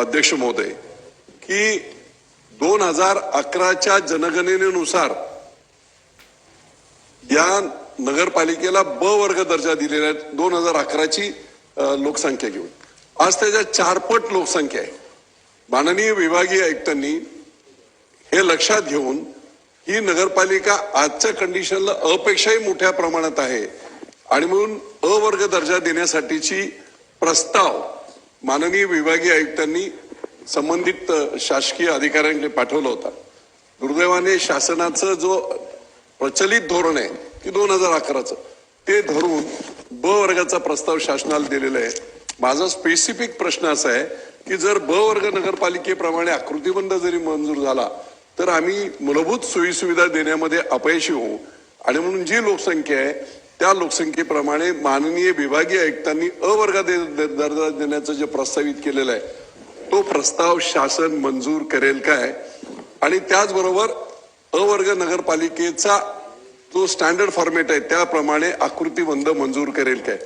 अध्यक्ष महोदय की दोन हजार अकराच्या जनगणनेनुसार या नगरपालिकेला ब वर्ग दर्जा दिलेला आहे दोन हजार अकराची लोकसंख्या घेऊन. आज त्याच्या चारपट लोकसंख्या आहे. माननीय विभागीय आयुक्तांनी हे लक्षात घेऊन ही नगरपालिका आजच्या कंडिशनला अपेक्षाही मोठ्या प्रमाणात आहे आणि म्हणून अ वर्ग दर्जा देण्यासाठीची प्रस्ताव माननीय विभागीय आयुक्तांनी संबंधित शासकीय अधिकाऱ्यांकडे पाठवला होता. दुर्दैवाने शासनाचं जो प्रचलित धोरण आहे की दोन हजार अकराचं ते धरून ब वर्गाचा प्रस्ताव शासनाला दिलेला आहे. माझा स्पेसिफिक प्रश्न असा आहे की जर ब वर्ग नगरपालिकेप्रमाणे आकृतीबंध जरी मंजूर झाला तर आम्ही मूलभूत सोयीसुविधा देण्यामध्ये अपयशी होऊ. आणि म्हणून जी लोकसंख्या आहे त्या लोकसंख्येप्रमाणे माननीय विभागीय आयुक्तांनी अवर्ग दे- दर्जा देण्याचं जे प्रस्तावित केलेलं आहे तो प्रस्ताव शासन मंजूर करेल काय? आणि त्याचबरोबर अवर्ग नगरपालिकेचा जो स्टँडर्ड फॉर्मेट आहे त्याप्रमाणे आकृतीबंध मंजूर करेल काय?